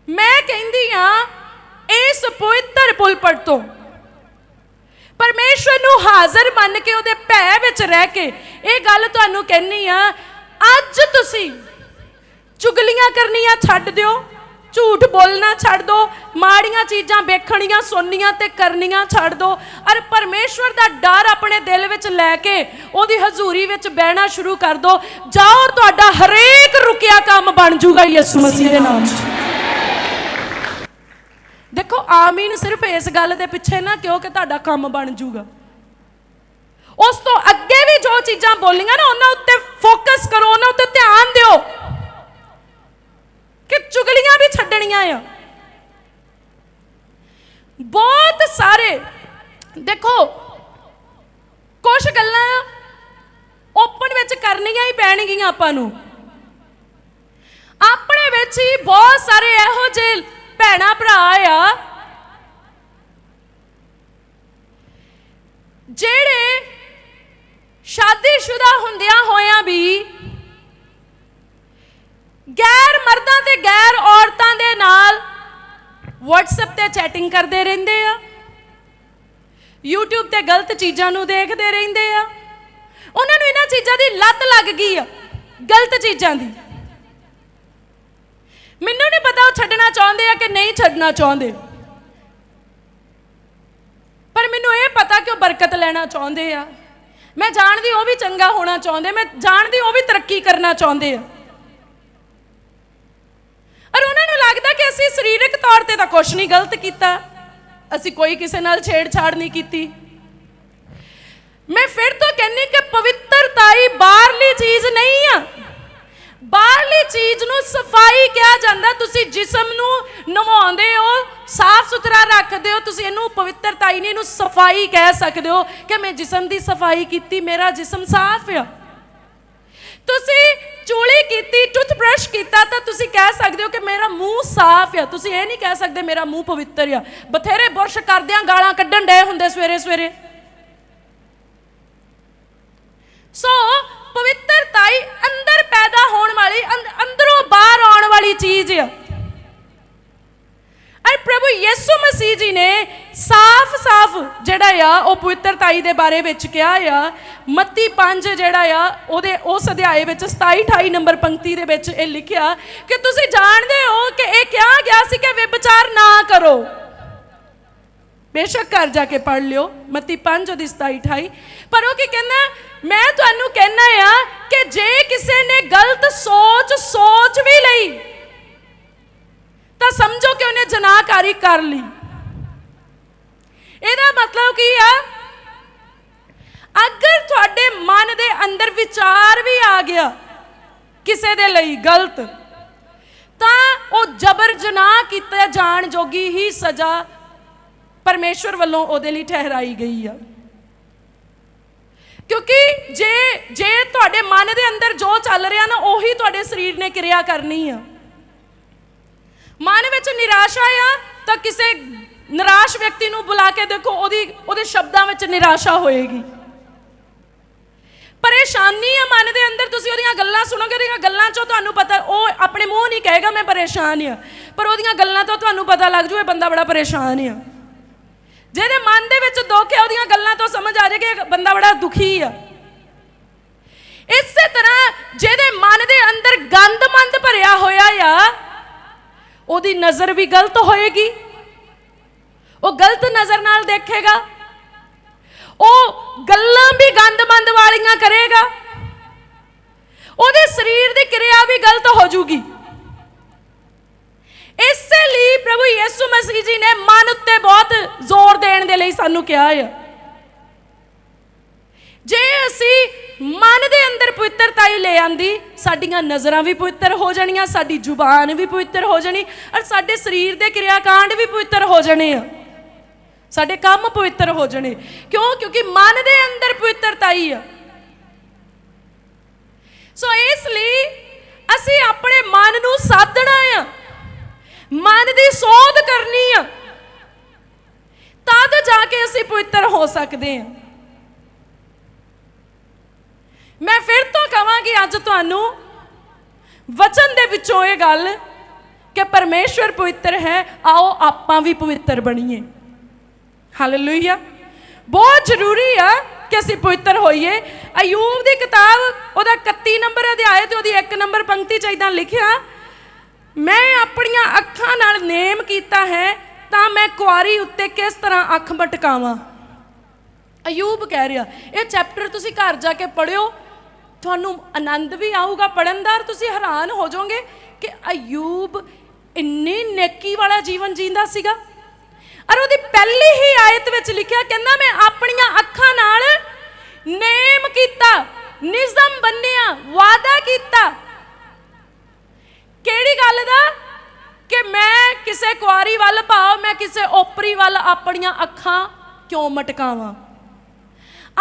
ਮੈਂ ਕਹਿੰਦੀ ਆ, ਇਸ ਪਵਿੱਤਰ ਪੁਲਪਟ ਤੋਂ ਪਰਮੇਸ਼ਵਰ ਨੂੰ ਹਾਜ਼ਰ ਮੰਨ ਕੇ ਉਹਦੇ ਭੈ ਵਿੱਚ ਰਹਿ ਕੇ ਇਹ ਗੱਲ ਤੁਹਾਨੂੰ ਕਹਿਣੀ ਆ ਅੱਜ ਤੁਸੀਂ ਚੁਗਲੀਆਂ ਕਰਨੀਆਂ ਛੱਡ ਦਿਓ, ਝੂਠ ਬੋਲਣਾ ਛੱਡ ਦਿਓ, ਮਾੜੀਆਂ ਚੀਜ਼ਾਂ ਵੇਖਣੀਆਂ, ਸੁਣਨੀਆਂ ਤੇ ਕਰਨੀਆਂ ਛੱਡ ਦਿਓ। ਅਰ ਪਰਮੇਸ਼ਵਰ ਦਾ ਡਰ ਆਪਣੇ ਦਿਲ ਵਿੱਚ ਲੈ ਕੇ ਉਹਦੀ ਹਜ਼ੂਰੀ ਵਿੱਚ ਬਹਿਣਾ ਸ਼ੁਰੂ ਕਰ ਦਿਓ। ਜਾਓ, ਤੁਹਾਡਾ ਹਰੇਕ ਰੁਕਿਆ ਕੰਮ ਬਣ ਜਾਊਗਾ ਯਿਸੂ ਮਸੀਹ ਦੇ ਨਾਮ 'ਚ। ਦੇਖੋ, ਆਮੀਨ ਸਿਰਫ ਇਸ ਗੱਲ ਦੇ ਪਿੱਛੇ ਨਾ ਕਿਉਂਕਿ ਤੁਹਾਡਾ ਕੰਮ ਬਣ ਜਾਊਗਾ। ਉਸ ਤੋਂ ਅੱਗੇ ਵੀ ਜੋ ਚੀਜ਼ਾਂ ਬੋਲੀਆਂ ਨਾ, ਉਹਨਾਂ ਉੱਤੇ ਫੋਕਸ ਕਰੋ, ਉਹਨਾਂ ਉੱਤੇ ਧਿਆਨ ਦਿਓ। ਕਿ ਚੁਗਲੀਆਂ ਵੀ ਛੱਡਣੀਆਂ ਆ। ਬਹੁਤ ਸਾਰੇ, ਦੇਖੋ ਕੁਝ ਗੱਲਾਂ ਓਪਨ ਵਿੱਚ ਕਰਨੀਆਂ ਹੀ ਪੈਣਗੀਆਂ ਆਪਾਂ ਨੂੰ। ਆਪਣੇ ਵਿੱਚ ਹੀ ਬਹੁਤ ਸਾਰੇ ਇਹੋ ਜਿਹੇ ਭੈਣਾ ਭਰਾ ਆ, ਜਿਹੜੇ ਸ਼ਾਦੀशुदा ਹੁੰਦਿਆਂ ਹੋਇਆਂ ਵੀ ਗੈਰ ਮਰਦਾਂ ਤੇ ਗੈਰ ਔਰਤਾਂ ਦੇ ਨਾਲ WhatsApp ਤੇ ਚੈਟਿੰਗ ਕਰਦੇ ਰਹਿੰਦੇ ਆ। YouTube ਤੇ ਗਲਤ ਚੀਜ਼ਾਂ ਨੂੰ ਦੇਖਦੇ ਰਹਿੰਦੇ ਆ। ਉਹਨਾਂ ਨੂੰ ਇਹਨਾਂ ਚੀਜ਼ਾਂ ਦੀ ਲੱਤ ਲੱਗ ਗਈ ਆ, ਗਲਤ ਚੀਜ਼ਾਂ ਦੀ। ਮੈਨੂੰ ਨਹੀਂ ਪਤਾ ਉਹ ਛੱਡਣਾ ਚਾਹੁੰਦੇ ਆ ਕਿ ਨਹੀਂ ਛੱਡਣਾ ਚਾਹੁੰਦੇ। ਪਰ ਮੈਨੂੰ ਇਹ ਪਤਾ ਕਿ ਉਹ ਬਰਕਤ ਲੈਣਾ ਚਾਹੁੰਦੇ ਆ। ਮੈਂ ਜਾਣਦੀ ਉਹ ਵੀ ਚੰਗਾ ਹੋਣਾ ਚਾਹੁੰਦੇ, ਮੈਂ ਜਾਣਦੀ ਉਹ ਵੀ ਤਰੱਕੀ ਕਰਨਾ ਚਾਹੁੰਦੇ ਆ। ਔਰ ਉਹਨਾਂ ਨੂੰ ਲੱਗਦਾ ਕਿ ਅਸੀਂ ਸਰੀਰਕ ਤੌਰ ਤੇ ਤਾਂ ਕੁਝ ਨਹੀਂ ਗਲਤ ਕੀਤਾ, ਅਸੀਂ ਕੋਈ ਕਿਸੇ ਨਾਲ ਛੇੜਛਾੜ ਨਹੀਂ ਕੀਤੀ। ਮੈਂ ਫਿਰ ਤੋਂ ਕਹਿੰਨੀ ਕਿ ਪਵਿੱਤਰਤਾ ਹੀ ਬਾਹਰਲੀ ਚੀਜ਼ ਨਹੀਂ ਆ। ਬਾਹਰਲੀ ਚੀਜ਼ ਨੂੰ ਸਫ਼ਾਈ ਕਿਹਾ ਜਾਂਦਾ, ਤੁਸੀਂ ਜਿਸਮ ਨੂੰ ਨਵਾਉਂਦੇ ਹੋ, ਸਾਫ਼ ਸੁਥਰਾ ਰੱਖਦੇ ਹੋ, ਤੁਸੀਂ ਇਹਨੂੰ ਪਵਿੱਤਰਤਾ ਹੀ ਨਹੀਂ, ਇਹਨੂੰ ਸਫ਼ਾਈ ਕਹਿ ਸਕਦੇ ਹੋ ਕਿ ਮੈਂ ਜਿਸਮ ਦੀ ਸਫ਼ਾਈ ਕੀਤੀ, ਮੇਰਾ ਜਿਸਮ ਸਾਫ਼ ਆ। ਤੁਸੀਂ ਚੂਲੀ ਕੀਤੀ, ਟੁੱਥਬ੍ਰਸ਼ ਕੀਤਾ ਤਾਂ ਤੁਸੀਂ ਕਹਿ ਸਕਦੇ ਹੋ ਕਿ ਮੇਰਾ ਮੂੰਹ ਸਾਫ਼ ਆ। ਤੁਸੀਂ ਇਹ ਨਹੀਂ ਕਹਿ ਸਕਦੇ ਮੇਰਾ ਮੂੰਹ ਪਵਿੱਤਰ ਆ। ਬਥੇਰੇ ਬੁਰਸ਼ ਕਰਦਿਆਂ ਗਾਲਾਂ ਕੱਢਣ ਡਏ ਹੁੰਦੇ ਸਵੇਰੇ ਸਵੇਰੇ। ਸੋ ਪਵਿੱਤਰਤਾ ਹੀ ਵਾਲੀ ਅੰਦਰੋਂ ਬਾਹਰ ਆਉਣ ਵਾਲੀ ਚੀਜ਼ ਆ। ਅਰ ਪ੍ਰਭੂ ਯਿਸੂ ਮਸੀਹ ਜੀ ਨੇ ਸਾਫ਼-ਸਾਫ਼ ਜਿਹੜਾ ਆ, ਉਹ ਪਵਿੱਤਰਤਾਈ ਦੇ ਬਾਰੇ ਵਿੱਚ ਕਿਹਾ ਆ। ਮੱਤੀ 5 ਜਿਹੜਾ ਆ, ਉਹਦੇ, ਉਸ ਅਧਿਆਏ ਵਿੱਚ 27 28 ਨੰਬਰ ਪੰਕਤੀ ਦੇ ਵਿੱਚ ਇਹ ਲਿਖਿਆ ਕਿ ਤੁਸੀਂ ਜਾਣਦੇ ਹੋ ਕਿ ਇਹ ਕਿਹਾ ਗਿਆ ਸੀ ਕਿ ਵਿਚਾਰ ਨਾ ਕਰੋ। ਬੇਸ਼ੱਕ ਘਰ ਜਾ ਕੇ ਪੜ ਲਿਓ, ਮੱਤੀ 5 ਉਹਦੀ 27 28 ਪਰ ਉਹ ਕੀ ਕਹਿੰਦਾ ਮੈਂ ਤੁਹਾਨੂੰ ਕਹਿਣਾ ਆ ਕਿ ਜੇ ਕਿਸੇ ਨੇ ਗਲਤ ਸੋਚ ਸੋਚ ਵੀ ਲਈ, ਤਾਂ ਸਮਝੋ ਕਿ ਉਹਨੇ ਜਨਾਹਕਾਰੀ ਕਰ ਲਈ। ਇਹਦਾ ਮਤਲਬ ਕੀ ਆ? ਅਗਰ ਤੁਹਾਡੇ ਮਨ ਦੇ ਅੰਦਰ ਵਿਚਾਰ ਵੀ ਆ ਗਿਆ ਕਿਸੇ ਦੇ ਲਈ ਗਲਤ, ਤਾਂ ਉਹ ਜਬਰ ਜਨਾਹ ਕੀਤਾ ਜਾਣ ਜੋਗੀ ਹੀ ਸਜ਼ਾ ਪਰਮੇਸ਼ਵਰ ਵੱਲੋਂ ਉਹਦੇ ਲਈ ਠਹਿਰਾਈ ਗਈ ਆ। ਕਿਉਂਕਿ ਜੇ ਜੇ ਤੁਹਾਡੇ ਮਨ ਦੇ ਅੰਦਰ ਜੋ ਚੱਲ ਰਿਹਾ ਨਾ, ਉਹੀ ਤੁਹਾਡੇ ਸਰੀਰ ਨੇ ਕਿਰਿਆ ਕਰਨੀ ਆ। ਮਨ ਵਿੱਚ ਨਿਰਾਸ਼ਾ ਆ, ਤਾਂ ਕਿਸੇ ਨਿਰਾਸ਼ ਵਿਅਕਤੀ ਨੂੰ ਬੁਲਾ ਕੇ ਦੇਖੋ, ਉਹਦੀ, ਉਹਦੇ ਸ਼ਬਦਾਂ ਵਿੱਚ ਨਿਰਾਸ਼ਾ ਹੋਏਗੀ। ਪਰੇਸ਼ਾਨੀ ਆ ਮਨ ਦੇ ਅੰਦਰ, ਤੁਸੀਂ ਉਹਦੀਆਂ ਗੱਲਾਂ ਸੁਣੋਗੇ, ਉਹਦੀਆਂ ਗੱਲਾਂ ਚੋਂ ਤੁਹਾਨੂੰ ਪਤਾ, ਉਹ ਆਪਣੇ ਮੂੰਹ ਨਹੀਂ ਕਹੇਗਾ, ਮੈਂ ਪਰੇਸ਼ਾਨ ਆ। ਪਰ ਉਹਦੀਆਂ ਗੱਲਾਂ ਤੋਂ ਤੁਹਾਨੂੰ ਪਤਾ ਲੱਗ ਜੂ, ਇਹ ਬੰਦਾ ਬੜਾ ਪਰੇਸ਼ਾਨ ਆ। ਜਿਹਦੇ ਮਨ ਦੇ ਵਿੱਚ ਦੁੱਖ ਹੈ, ਉਹਦੀਆਂ ਗੱਲਾਂ ਤੋਂ ਸਮਝ ਆ ਜਾਏਗਾ ਕਿ ਬੰਦਾ ਬੜਾ ਦੁਖੀ ਆ। ਇਸੇ ਤਰ੍ਹਾਂ ਜਿਹਦੇ ਮਨ ਦੇ ਅੰਦਰ ਗੰਦਮੰਦ ਭਰਿਆ ਹੋਇਆ ਆ, ਉਹਦੀ ਨਜ਼ਰ ਵੀ ਗਲਤ ਹੋਏਗੀ। ਉਹ ਗਲਤ ਨਜ਼ਰ ਨਾਲ ਦੇਖੇਗਾ। ਉਹ ਗੱਲਾਂ ਵੀ ਗੰਦਮੰਦ ਵਾਲੀਆਂ ਕਰੇਗਾ। ਉਹਦੇ ਸਰੀਰ ਦੀ ਕਿਰਿਆ ਵੀ ਗਲਤ ਹੋ ਜੂਗੀ। ਇਸੇ ਲਈ ਪ੍ਰਭੂ ਯਿਸੂ ਮਸੀਹ ਜੀ ਨੇ ਮਨ ਉੱਤੇ ਬਹੁਤ ਜ਼ੋਰ ਦੇਣ ਦੇ ਲਈ ਸਾਨੂੰ ਕਿਹਾ ਹੈ ਜੇ ਅਸੀਂ ਮਨ ਦੇ ਅੰਦਰ ਪਵਿੱਤਰਤਾਈ ਲੈ ਆਂਦੀ, ਸਾਡੀਆਂ ਨਜ਼ਰਾਂ ਵੀ ਪਵਿੱਤਰ ਹੋ ਜਾਣੀਆਂ, ਸਾਡੀ ਜ਼ੁਬਾਨ ਵੀ ਪਵਿੱਤਰ ਹੋ ਜਾਣੀ, ਔਰ ਸਾਡੇ ਸਰੀਰ ਦੇ ਕਿਰਿਆਕਾਂਡ ਵੀ ਪਵਿੱਤਰ ਹੋ ਜਾਣੇ ਆ। ਸਾਡੇ ਕੰਮ ਪਵਿੱਤਰ ਹੋ ਜਾਣੇ। ਕਿਉਂ? ਕਿਉਂਕਿ ਮਨ ਦੇ ਅੰਦਰ ਪਵਿੱਤਰਤਾਈ ਆ। ਸੋ ਇਸ ਲਈ ਅਸੀਂ ਆਪਣੇ ਮਨ ਨੂੰ ਸਾਧਣਾ ਆ। ਮਨ ਦੀ ਸੋਧ ਕਰਨੀ ਆ। ਤਦ ਜਾ ਕੇ ਅਸੀਂ ਪਵਿੱਤਰ ਹੋ ਸਕਦੇ ਹਾਂ ਮੈਂ ਫਿਰ ਤੋਂ ਕਹਾਂਗੀ, ਅੱਜ ਤੁਹਾਨੂੰ ਵਚਨ ਦੇ ਵਿੱਚੋਂ ਇਹ ਗੱਲ ਕਿ ਪਰਮੇਸ਼ਵਰ ਪਵਿੱਤਰ ਹੈ, ਆਓ ਆਪਾਂ ਵੀ ਪਵਿੱਤਰ ਬਣੀਏ। ਹਾਲੇਲੂਇਆ ਬਹੁਤ ਜ਼ਰੂਰੀ ਆ ਕਿ ਅਸੀਂ ਪਵਿੱਤਰ ਹੋਈਏ। ਅਯੂਬ ਦੀ ਕਿਤਾਬ, ਉਹਦਾ 31 ਨੰਬਰ ਅਧਿਆਇ ਤੇ ਉਹਦੀ 1 ਨੰਬਰ ਪੰਕਤੀ ਚ ਇਦਾਂ ਲਿਖਿਆ ਮੈਂ ਆਪਣੀਆਂ ਅੱਖਾਂ ਨਾਲ ਨੇਮ ਕੀਤਾ ਹੈ, ਤਾਂ ਮੈਂ ਕੁਆਰੀ ਉੱਤੇ ਕਿਸ ਤਰ੍ਹਾਂ ਅੱਖ ਮਟਕਾਵਾਂ ਅਯੂਬ ਕਹਿ ਰਿਹਾ, ਇਹ ਚੈਪਟਰ ਤੁਸੀਂ ਘਰ ਜਾ ਕੇ ਪੜਿਓ ਤੁਹਾਨੂੰ ਆਨੰਦ ਵੀ ਆਊਗਾ ਪੜਨ ਦਾ ਤੁਸੀਂ ਹੈਰਾਨ ਹੋ ਜਾਓਗੇ ਕਿ ਅਯੂਬ ਇੰਨੀ ਨੇਕੀ ਵਾਲਾ ਜੀਵਨ ਜੀਂਦਾ ਸੀਗਾ। ਔਰ ਉਹਦੀ ਪਹਿਲੀ ਹੀ ਆਇਤ ਵਿੱਚ ਲਿਖਿਆ, ਕਹਿੰਦਾ, ਮੈਂ ਆਪਣੀਆਂ ਅੱਖਾਂ ਨਾਲ ਨੇਮ ਕੀਤਾ, ਨਿਜ਼ਮ ਬੰਨਿਆ ਵਾਦਾ ਕੀਤਾ ਕਿਹੜੀ ਗੱਲ ਦਾ? ਕਿ ਮੈਂ ਕਿਸੇ ਕੁਆਰੀ ਵੱਲ ਭਾਵ, ਮੈਂ ਕਿਸੇ ਓਪਰੀ ਵੱਲ ਆਪਣੀਆਂ ਅੱਖਾਂ ਕਿਉਂ ਮਟਕਾਵਾਂ?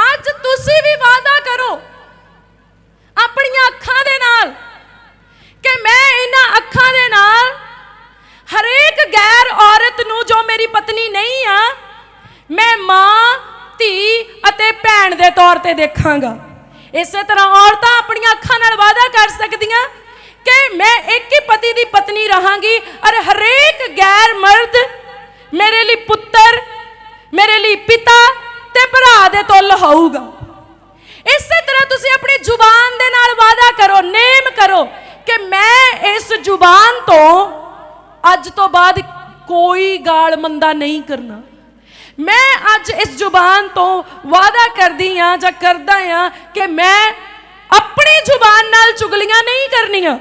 ਅੱਜ ਤੁਸੀਂ ਵੀ ਵਾਅਦਾ ਕਰੋ ਆਪਣੀਆਂ ਅੱਖਾਂ ਦੇ ਨਾਲ ਕਿ ਮੈਂ ਇਹਨਾਂ ਅੱਖਾਂ ਦੇ ਨਾਲ ਹਰੇਕ ਗੈਰ ਔਰਤ ਨੂੰ ਜੋ ਮੇਰੀ ਪਤਨੀ ਨਹੀਂ ਆ, ਮੈਂ ਮਾਂ, ਧੀ ਅਤੇ ਭੈਣ ਦੇ ਤੌਰ ਤੇ ਦੇਖਾਂਗਾ। ਇਸੇ ਤਰ੍ਹਾਂ ਔਰਤਾਂ ਆਪਣੀਆਂ ਅੱਖਾਂ ਨਾਲ ਵਾਅਦਾ ਕਰ ਸਕਦੀਆਂ ਕਿ ਮੈਂ ਇੱਕ ਹੀ ਪਤੀ ਦੀ ਪਤਨੀ ਰਹਾਂਗੀ ਔਰ ਹਰੇਕ ਗੈਰ ਮਰਦ ਮੇਰੇ ਲਈ ਪੁੱਤਰ, ਮੇਰੇ ਲਈ ਪਿਤਾ ਤੇ ਭਰਾ ਦੇ ਤੁੱਲ ਹੋਊਗਾ। ਇਸੇ ਤਰ੍ਹਾਂ ਤੁਸੀਂ ਆਪਣੀ ਜ਼ੁਬਾਨ ਦੇ ਨਾਲ ਵਾਅਦਾ ਕਰੋ, ਨੇਮ ਕਰੋ ਕਿ ਮੈਂ ਇਸ ਜ਼ੁਬਾਨ ਤੋਂ ਅੱਜ ਤੋਂ ਬਾਅਦ ਕੋਈ ਗਾਲ ਮੰਦਾ ਨਹੀਂ ਕਰਨਾ। ਮੈਂ ਅੱਜ ਇਸ ਜ਼ੁਬਾਨ ਤੋਂ ਵਾਅਦਾ ਕਰਦੀ ਆ ਜਾਂ ਕਰਦਾ ਆ ਕਿ ਮੈਂ ਆਪਣੀ ਜ਼ੁਬਾਨ ਨਾਲ ਚੁਗਲੀਆਂ ਨਹੀਂ ਕਰਨੀਆਂ।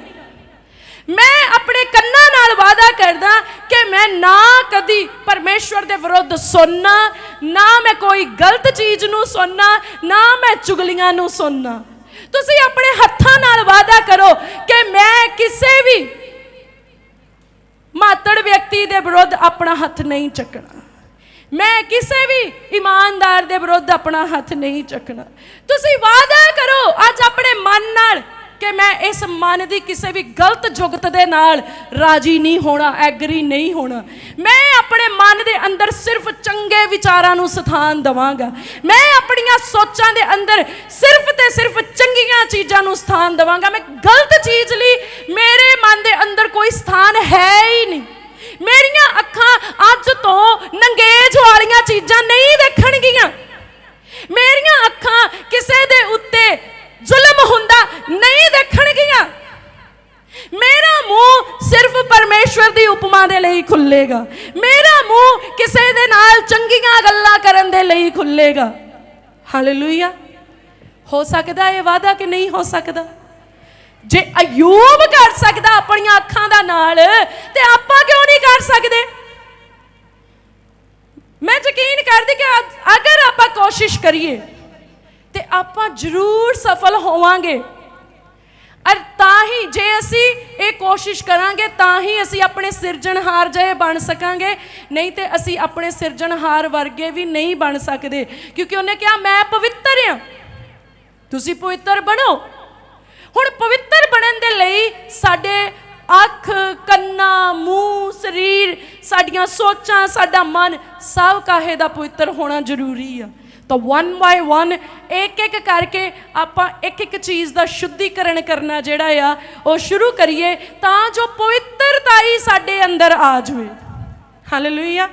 ਮੈਂ ਆਪਣੇ ਕੰਨਾਂ ਨਾਲ ਵਾਅਦਾ ਕਰਦਾ ਕਿ ਮੈਂ ਨਾ ਕਦੀ ਪਰਮੇਸ਼ਵਰ ਦੇ ਵਿਰੁੱਧ ਸੁਣਨਾ, ਨਾ ਮੈਂ ਕੋਈ ਗਲਤ ਚੀਜ਼ ਨੂੰ ਸੁਣਨਾ, ਨਾ ਮੈਂ ਚੁਗਲੀਆਂ ਨੂੰ ਸੁਣਨਾ। ਤੁਸੀਂ ਆਪਣੇ ਹੱਥਾਂ ਨਾਲ ਵਾਅਦਾ ਕਰੋ ਕਿ ਮੈਂ ਕਿਸੇ ਵੀ ਮਾਤੜ ਵਿਅਕਤੀ ਦੇ ਵਿਰੁੱਧ ਆਪਣਾ ਹੱਥ ਨਹੀਂ ਚੱਕਣਾ। ਮੈਂ ਕਿਸੇ ਵੀ ਇਮਾਨਦਾਰ ਦੇ ਵਿਰੁੱਧ ਆਪਣਾ ਹੱਥ ਨਹੀਂ ਚੱਕਣਾ। ਤੁਸੀਂ ਵਾਅਦਾ ਕਰੋ ਅੱਜ ਆਪਣੇ ਮਨ ਨਾਲ ਕਿ ਮੈਂ ਇਸ ਮਨ ਦੀ ਕਿਸੇ ਵੀ ਗਲਤ ਜੁਗਤ ਦੇ ਨਾਲ ਰਾਜੀ ਨਹੀਂ ਹੋਣਾ, ਐਗਰੀ ਨਹੀਂ ਹੋਣਾ। ਮੈਂ ਆਪਣੇ ਮਨ ਦੇ ਅੰਦਰ ਸਿਰਫ ਚੰਗੇ ਵਿਚਾਰਾਂ ਨੂੰ ਸਥਾਨ ਦਵਾਂਗਾ। ਮੈਂ ਆਪਣੀਆਂ ਸੋਚਾਂ ਦੇ ਅੰਦਰ ਸਿਰਫ ਤੇ ਸਿਰਫ ਚੰਗੀਆਂ ਚੀਜ਼ਾਂ ਨੂੰ ਸਥਾਨ ਦਵਾਂਗਾ। ਮੈਂ ਗਲਤ ਚੀਜ਼ ਲਈ ਮੇਰੇ ਮਨ ਦੇ ਅੰਦਰ ਕੋਈ ਸਥਾਨ ਹੈ ਹੀ ਨਹੀਂ। ਮੇਰੀਆਂ ਅੱਖਾਂ ਅੱਜ ਤੋਂ ਨੰਗੇਜ ਵਾਲੀਆਂ ਚੀਜ਼ਾਂ ਨਹੀਂ ਦੇਖਣਗੀਆਂ। ਮੇਰੀਆਂ ਅੱਖਾਂ ਕਿਸੇ ਦੇ ਉੱਤੇ ਜ਼ੁਲਮ ਹੁੰਦਾ, ਨਹੀਂ ਦੇਖਣਗੀਆਂ। ਮੇਰਾ ਮੂੰਹ ਸਿਰਫ ਪਰਮੇਸ਼ਵਰ ਦੀ ਉਪਮਾ ਦੇ ਲਈ ਖੁੱਲੇਗਾ। ਮੇਰਾ ਮੂੰਹ ਕਿਸੇ ਦੇ ਨਾਲ ਚੰਗੀਆਂ ਗੱਲਾਂ ਕਰਨ ਦੇ ਲਈ ਖੁੱਲੇਗਾ। ਹਾਲੇਲੂਇਆ ਹੋ ਸਕਦਾ ਇਹ ਵਾਦਾ ਕਿ ਨਹੀਂ ਹੋ ਸਕਦਾ? ਜੇ ਅਯੂਬ ਕਰ ਸਕਦਾ ਆਪਣੀਆਂ ਅੱਖਾਂ ਦਾ ਨਾਲ, ਤੇ ਆਪਾਂ ਕਿਉਂ ਨਹੀਂ ਕਰ ਸਕਦੇ? ਮੈਂ ਯਕੀਨ ਕਰਦੀ ਕਿ ਅਗਰ ਆਪਾਂ ਕੋਸ਼ਿਸ਼ ਕਰੀਏ ਤੇ ਆਪਾਂ ਜ਼ਰੂਰ ਸਫਲ ਹੋਵਾਂਗੇ। ਅਰ ਤਾਂ ਹੀ ਜੇ ਅਸੀਂ ਇਹ ਕੋਸ਼ਿਸ਼ ਕਰਾਂਗੇ, ਤਾਂ ਹੀ ਅਸੀਂ ਆਪਣੇ ਸਿਰਜਣਹਾਰ ਜਿਹੇ ਬਣ ਸਕਾਂਗੇ। ਨਹੀਂ ਤੇ ਅਸੀਂ ਆਪਣੇ ਸਿਰਜਣਹਾਰ ਵਰਗੇ ਵੀ ਨਹੀਂ ਬਣ ਸਕਦੇ, ਕਿਉਂਕਿ ਉਹਨੇ ਕਿਹਾ, ਮੈਂ ਪਵਿੱਤਰ ਹਾਂ ਤੁਸੀਂ ਪਵਿੱਤਰ ਬਣੋ। ਹੁਣ ਪਵਿੱਤਰ ਬਣਨ ਦੇ ਲਈ ਸਾਡੇ ਅੱਖ, ਕੰਨਾਂ, ਮੂੰਹ, ਸਰੀਰ, ਸਾਡੀਆਂ ਸੋਚਾਂ, ਸਾਡਾ ਮਨ ਸਭ ਕਾਹੇ ਦਾ ਪਵਿੱਤਰ ਹੋਣਾ ਜ਼ਰੂਰੀ ਆ। ਤਾਂ ਵਨ ਬਾਈ ਵਨ ਇੱਕ ਇੱਕ ਕਰਕੇ ਆਪਾਂ ਇੱਕ ਇੱਕ ਚੀਜ਼ ਦਾ ਸ਼ੁੱਧੀਕਰਨ ਕਰਨਾ ਜਿਹੜਾ ਆ, ਉਹ ਸ਼ੁਰੂ ਕਰੀਏ ਤਾਂ ਜੋ ਪਵਿੱਤਰਤਾਈ ਸਾਡੇ ਅੰਦਰ ਆ ਜਾਵੇ। ਹਾਲੇਲੂਇਆ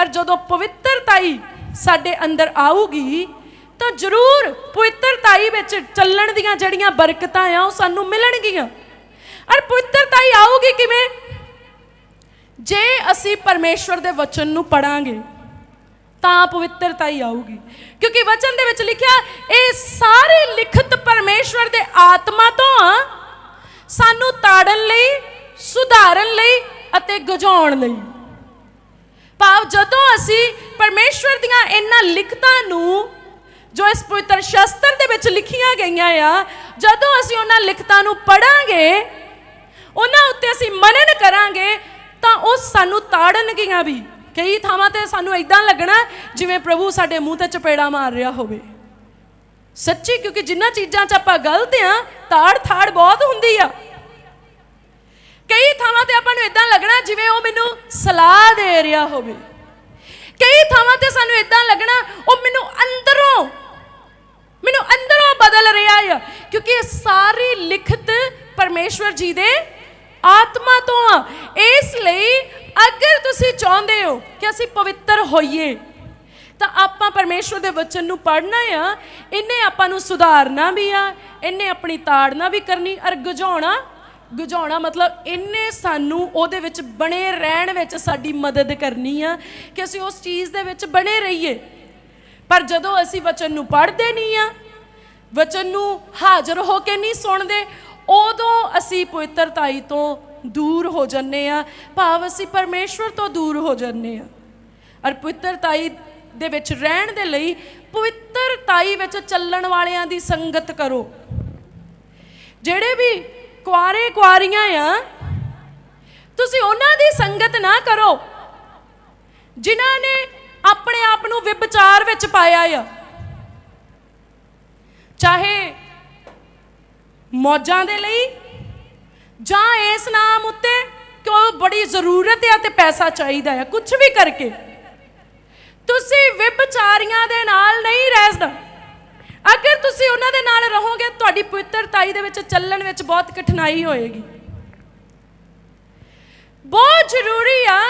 ਔਰ ਜਦੋਂ ਪਵਿੱਤਰਤਾਈ ਸਾਡੇ ਅੰਦਰ ਆਊਗੀ, ਤਾਂ ਜ਼ਰੂਰ ਪਵਿੱਤਰਤਾਈ ਵਿੱਚ ਚੱਲਣ ਦੀਆਂ ਜਿਹੜੀਆਂ ਬਰਕਤਾਂ ਆ, ਉਹ ਸਾਨੂੰ ਮਿਲਣਗੀਆਂ। ਔਰ ਪਵਿੱਤਰਤਾਈ ਆਊਗੀ ਕਿਵੇਂ? ਜੇ ਅਸੀਂ ਪਰਮੇਸ਼ਵਰ ਦੇ ਵਚਨ ਨੂੰ ਪੜਾਂਗੇ ਤਾਂ ਪਵਿੱਤਰਤਾ ਹੀ ਆਊਗੀ। ਕਿਉਂਕਿ ਵਚਨ ਦੇ ਵਿੱਚ ਲਿਖਿਆ, ਇਹ ਸਾਰੇ ਲਿਖਤ ਪਰਮੇਸ਼ਵਰ ਦੇ ਆਤਮਾ ਤੋਂ ਆ, ਸਾਨੂੰ ਤਾੜਨ ਲਈ, ਸੁਧਾਰਨ ਲਈ ਅਤੇ ਗਜਾਉਣ ਲਈ। ਭਾਵ ਜਦੋਂ ਅਸੀਂ ਪਰਮੇਸ਼ਵਰ ਦੀਆਂ ਇਹਨਾਂ ਲਿਖਤਾਂ ਨੂੰ, ਜੋ ਇਸ ਪਵਿੱਤਰ ਸ਼ਸਤਰ ਦੇ ਵਿੱਚ ਲਿਖੀਆਂ ਗਈਆਂ ਆ, ਜਦੋਂ ਅਸੀਂ ਉਹਨਾਂ ਲਿਖਤਾਂ ਨੂੰ ਪੜਾਂਗੇ ਉਹਨਾਂ ਉੱਤੇ ਅਸੀਂ ਮਨਨ ਕਰਾਂਗੇ, ਤਾਂ ਉਹ ਸਾਨੂੰ ਤਾੜਨਗੀਆਂ ਵੀ। ਕਈ ਥਾਵਾਂ ਤੇ ਸਾਨੂੰ ਇਦਾਂ ਲੱਗਣਾ ਜਿਵੇਂ ਪ੍ਰਭੂ ਸਾਡੇ ਮੂੰਹ ਤੇ ਚਪੇੜਾ ਮਾਰ ਰਿਹਾ ਹੋਵੇ। ਸੱਚੀ, ਕਿਉਂਕਿ ਜਿੰਨਾ ਚੀਜ਼ਾਂ 'ਚ ਆਪਾਂ ਗਲਤ ਆ, ਤਾੜ ਥਾੜ ਬਹੁਤ ਹੁੰਦੀ ਆ। ਕਈ ਥਾਵਾਂ ਤੇ ਆਪਾਂ ਨੂੰ ਇਦਾਂ ਲੱਗਣਾ ਜਿਵੇਂ ਉਹ ਮੈਨੂੰ ਸਲਾਹ ਦੇ ਰਿਹਾ ਹੋਵੇ। ਕਈ ਥਾਵਾਂ ਤੇ ਸਾਨੂੰ ਇਦਾਂ ਲੱਗਣਾ, ਉਹ ਮੈਨੂੰ ਅੰਦਰੋਂ ਮੈਨੂੰ ਅੰਦਰੋਂ ਬਦਲ ਰਿਹਾ ਆ। ਕਿਉਂਕਿ ਇਹ ਸਾਰੀ ਲਿਖਤ ਪਰਮੇਸ਼ਵਰ ਜੀ ਦੇ ਆਤਮਾ ਤੋਂ ਆ। ਇਸ ਲਈ ਅਗਰ ਤੁਸੀਂ ਚਾਹੁੰਦੇ ਹੋ ਕਿ ਅਸੀਂ ਪਵਿੱਤਰ ਹੋਈਏ, ਤਾਂ ਆਪਾਂ ਪਰਮੇਸ਼ਵਰ ਦੇ ਵਚਨ ਨੂੰ ਪੜ੍ਹਨਾ ਆ। ਇਹਨੇ ਆਪਾਂ ਨੂੰ ਸੁਧਾਰਨਾ ਵੀ ਆ ਇਹਨੇ ਆਪਣੀ ਤਾੜਨਾ ਵੀ ਕਰਨੀ ਅਰ ਗਜਾਉਣਾ ਗਜਾਉਣਾ ਮਤਲਬ ਇਹਨੇ ਸਾਨੂੰ ਉਹਦੇ ਵਿੱਚ ਬਣੇ ਰਹਿਣ ਵਿੱਚ ਸਾਡੀ ਮਦਦ ਕਰਨੀ ਆ ਕਿ ਅਸੀਂ ਉਸ ਚੀਜ਼ ਦੇ ਵਿੱਚ ਬਣੇ ਰਹੀਏ। ਪਰ ਜਦੋਂ ਅਸੀਂ ਵਚਨ ਨੂੰ ਪੜ੍ਹਦੇ ਨਹੀਂ ਆ, ਵਚਨ ਨੂੰ ਹਾਜ਼ਰ ਹੋ ਕੇ ਨਹੀਂ ਸੁਣਦੇ ਉਦੋਂ ਅਸੀਂ ਪਵਿੱਤਰਤਾਈ ਤੋਂ ਦੂਰ ਹੋ ਜੰਨੇ ਆ ਭਾਵ ਅਸੀਂ ਪਰਮੇਸ਼ਵਰ ਤੋਂ ਦੂਰ ਹੋ ਜੰਨੇ ਆ ਔਰ ਪਵਿੱਤਰਤਾਈ ਦੇ ਵਿੱਚ ਰਹਿਣ ਦੇ ਲਈ ਪਵਿੱਤਰਤਾਈ ਵਿੱਚ ਚੱਲਣ ਵਾਲਿਆਂ ਦੀ ਸੰਗਤ ਕਰੋ। ਜਿਹੜੇ ਵੀ ਕੁਆਰੇ ਕੁਆਰੀਆਂ ਆ, ਤੁਸੀਂ ਉਹਨਾਂ ਦੀ ਸੰਗਤ ਨਾ ਕਰੋ, ਜਿਨ੍ਹਾਂ ਨੇ ਆਪਣੇ ਆਪ ਨੂੰ ਵਿਭਚਾਰ ਵਿੱਚ ਪਾਇਆ ਆ। ਚਾਹੇ ਮੌਜਾਂ ਦੇ ਲਈ ਜਾਂ ਇਸ ਨਾਮ ਉੱਤੇ ਕਿ ਉਹ ਬੜੀ ਜ਼ਰੂਰਤ ਆ ਤੇ ਪੈਸਾ ਚਾਹੀਦਾ ਆ ਕੁਝ ਵੀ ਕਰਕੇ। ਤੁਸੀਂ ਵਿਭਚਾਰੀਆਂ ਦੇ ਨਾਲ ਨਹੀਂ ਰਹਿਣਾ ਅਗਰ ਤੁਸੀਂ ਉਹਨਾਂ ਦੇ ਨਾਲ ਰਹੋਗੇ, ਤੁਹਾਡੀ ਪਵਿੱਤਰਤਾਈ ਦੇ ਵਿੱਚ ਚੱਲਣ ਵਿੱਚ ਬਹੁਤ ਕਠਿਨਾਈ ਹੋਏਗੀ। ਬਹੁਤ ਜ਼ਰੂਰੀ ਆ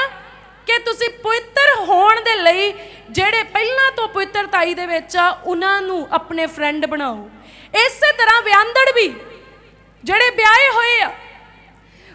ਕਿ ਤੁਸੀਂ ਪਵਿੱਤਰ ਹੋਣ ਦੇ ਲਈ ਜਿਹੜੇ ਪਹਿਲਾਂ ਤੋਂ ਪਵਿੱਤਰਤਾਈ ਦੇ ਵਿੱਚ ਆ, ਉਹਨਾਂ ਨੂੰ ਆਪਣੇ ਫਰੈਂਡ ਬਣਾਓ। ਇਸੇ ਤਰ੍ਹਾਂ ਵਿਆਹੰਦੜ ਵੀ ਜਿਹੜੇ ਵਿਆਹੇ ਹੋਏ ਆ,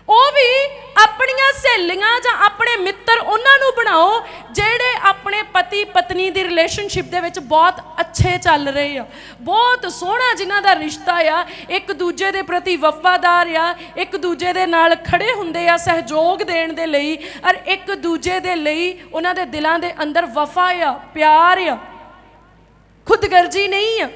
ਉਹ ਵੀ ਆਪਣੀਆਂ ਸਹੇਲੀਆਂ ਜਾਂ ਆਪਣੇ ਮਿੱਤਰ ਉਹਨਾਂ ਨੂੰ ਬਣਾਓ ਜਿਹੜੇ ਆਪਣੇ ਪਤੀ ਪਤਨੀ ਦੀ ਰਿਲੇਸ਼ਨਸ਼ਿਪ ਦੇ ਵਿੱਚ ਬਹੁਤ ਅੱਛੇ ਚੱਲ ਰਹੇ ਆ। ਬਹੁਤ ਸੋਹਣਾ ਜਿਨ੍ਹਾਂ ਦਾ ਰਿਸ਼ਤਾ ਆ, ਇੱਕ ਦੂਜੇ ਦੇ ਪ੍ਰਤੀ ਵਫਾਦਾਰ ਆ, ਇੱਕ ਦੂਜੇ ਦੇ ਨਾਲ ਖੜੇ ਹੁੰਦੇ ਆ ਸਹਿਯੋਗ ਦੇਣ ਦੇ ਲਈ ਔਰ ਇੱਕ ਦੂਜੇ ਦੇ ਲਈ ਉਹਨਾਂ ਦੇ ਦਿਲਾਂ ਦੇ ਅੰਦਰ ਵਫਾ ਆ, ਪਿਆਰ ਆ। ਖੁਦਗਰਜੀ ਨਹੀਂ ਆ।